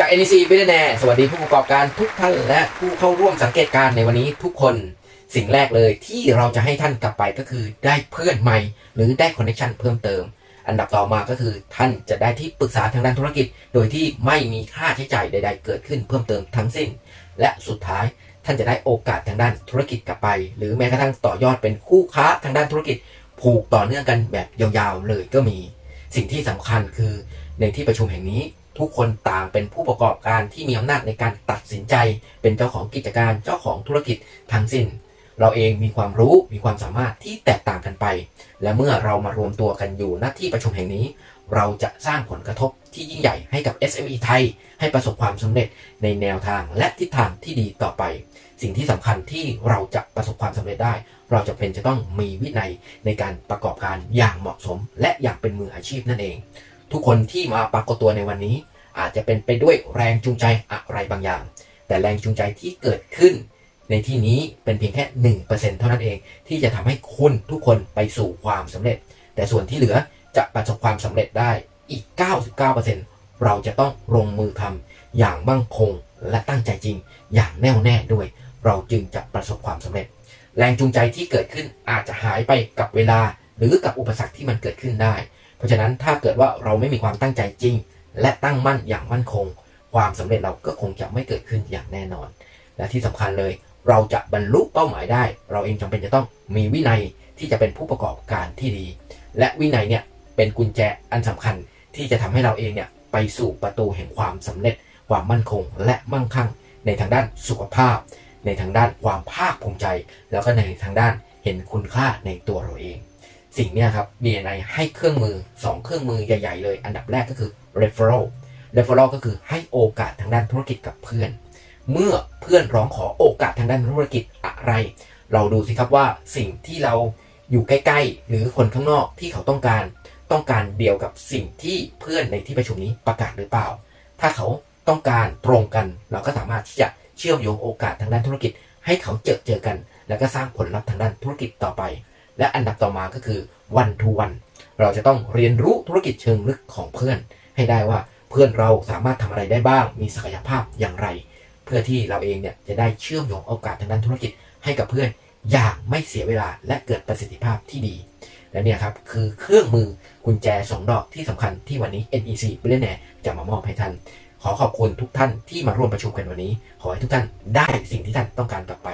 จาก NEC ไปแน่สวัสดีผู้ประกอบการทุกท่านและผู้เข้าร่วมสังเกตการณ์ในวันนี้ทุกคนสิ่งแรกเลยที่เราจะให้ท่านกลับไปก็คือได้เพื่อนใหม่ หรือได้คอนเนคชันเพิ่มเติม อันดับต่อมาก็คือท่านจะได้ที่ปรึกษาทางด้านธุรกิจ โดยที่ไม่มีค่าใช้จ่ายใด ๆ เกิดขึ้นเพิ่มเติมทั้งสิ้น และสุดท้ายท่านจะได้โอกาสทางด้านธุรกิจกลับไป หรือแม้กระทั่งต่อยอดเป็นคู่ค้าทางด้านธุรกิจ ผูกต่อเนื่องกันแบบยาวๆเลยก็มี สิ่งที่สำคัญคือในที่ประชุมแห่งนี้ทุกคนต่างเป็นผู้ประกอบการที่มีอำนาจในการตัดสินใจ เป็นเจ้าของกิจการเจ้าของธุรกิจทั้งสิ้น เราเองมีความรู้มีความสามารถที่แตกต่างกันไป และเมื่อเรามารวมตัวกันอยู่ณที่ประชุมแห่งนี้ เราจะสร้างผลกระทบที่ยิ่งใหญ่ให้กับ SME ไทย ให้ประสบความสำเร็จในแนวทางและทิศทางที่ดีต่อไป สิ่งที่สำคัญที่เราจะประสบความสำเร็จได้ เราจะเป็นจะต้องมีวินัยในการประกอบการอย่างเหมาะสม และอย่างเป็นมืออาชีพนั่นเอง ทุกคนที่มาปรากฏตัวในวันนี้ อาจจะเป็นไปด้วยแรงจูงใจอะไรบางอย่าง แต่แรงจูงใจที่เกิดขึ้น ในที่นี้เป็นเพียงแค่ 1%เท่านั้นเอง ที่จะทำให้คุณทุกคนไปสู่ความสำเร็จ แต่ส่วนที่เหลือ จะประสบความสำเร็จได้อีก 99%เราจะต้องลงมือทำอย่างมั่งคงและตั้งใจจริงอย่างแน่วแน่ด้วย เราจึงจะประสบความสำเร็จ แรงจูงใจที่เกิดขึ้นอาจจะหายไปกับเวลา หรือกับอุปสรรคที่มันเกิดขึ้นได้ เพราะฉะนั้นถ้าเกิดว่าเราไม่มีความตั้งใจจริง และตั้งมั่นอย่างมั่นคง ความสำเร็จเราก็คงจะไม่เกิดขึ้นอย่างแน่นอน และที่สำคัญเลยเราจะบรรลุเป้าหมายได้ เราเองจำเป็นจะต้องมีวินัยที่จะเป็นผู้ประกอบการที่ดี และวินัยเนี่ย เป็นกุญแจอันสำคัญที่จะทำให้เราเองเนี่ยไปสู่ประตูแห่งความสำเร็จ ความมั่นคงและมั่งคั่ง ในทางด้านสุขภาพ ในทางด้านความภาคภูมิใจ แล้วก็ในทางด้านเห็นคุณค่าในตัวเราเอง สิ่งนี้ครับ BNI ให้เครื่องมือ 2 เครื่องมือใหญ่ ๆ เลย อันดับแรกก็คือ referral referral ก็คือให้โอกาสทางด้านธุรกิจกับเพื่อน เมื่อเพื่อนร้องขอโอกาสทางด้านธุรกิจอะไร เราดูสิครับว่าสิ่งที่เราอยู่ใกล้ ๆ หรือคนข้างนอกที่เขาต้องการ ต้องการเดียวกับสิ่งที่เพื่อนในที่ประชุมนี้ประกาศหรือเปล่า ถ้าเขาต้องการตรงกัน เราก็สามารถที่จะเชื่อมโยงโอกาสทางด้านธุรกิจ ให้เขาเจอเจอกัน แล้วก็สร้างผลลัพธ์ทางด้านธุรกิจต่อไป และอันดับต่อมาก็คือ one to one เราจะต้องเรียนรู้ธุรกิจเชิงลึกของเพื่อน ให้ได้ว่าเพื่อนเราสามารถทำอะไรได้บ้าง มีศักยภาพอย่างไร เพื่อที่เราเองเนี่ยจะได้เชื่อมโยงโอกาสทางด้านธุรกิจ ให้กับเพื่อนอย่างไม่เสียเวลาและเกิดประสิทธิภาพที่ดี และเนี่ยครับคือเครื่องมือกุญแจ 2 ดอกที่สำคัญที่วันนี้ NEC b i l l i o n a i r e จะมามอบให้ท่าน ขอขอบคุณทุกท่านที่มาร่วมประชุมกันวันนี้ ขอให้ทุกท่านได้สิ่งที่ท่านต้องการกลับไป